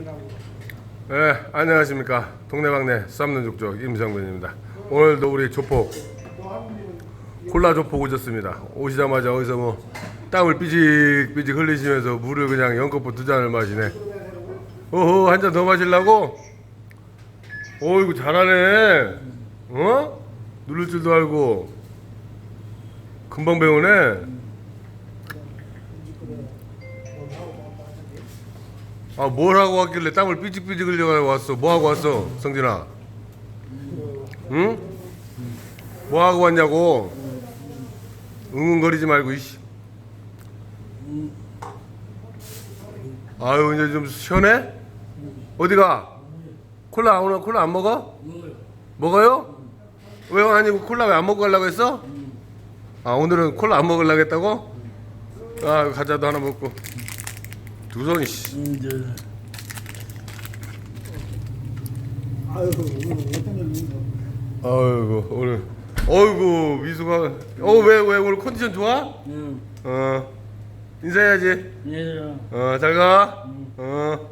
네, 안녕하십니까. 동네방네 쌈는 족족 임성근입니다. 오늘도 우리 조폭 콜라 조폭 오셨습니다. 오시자마자 어디서 뭐 땀을 삐직삐직 흘리시면서 물을 그냥 연kop보 두 잔을 마시네. 오호 한 잔 더 마실라고? 어이구 잘하네. 어? 누를 줄도 알고 금방 배우네. 아뭘 하고 왔길래 땀을 삐직삐직 흘려가지고 왔어? 뭐 하고 왔어, 성진아? 응? 뭐 하고 왔냐고? 응응거리지 말고 이씨. 아유 이제 좀 시원해? 어디가? 콜라 오늘 콜라 안 먹어? 먹어요? 왜 아니 콜라 왜 안 먹고 가려고 했어? 아 오늘은 콜라 안 먹으려고 했다고? 아 과자도 하나 먹고 두 손이 씨. 이제. 아유 오늘 어떤 일인가 아이고 오늘 어이구 미수가 어왜 왜 오늘 컨디션 좋아? 응, 어 인사해야지. 얘들아, 어잘 가. 어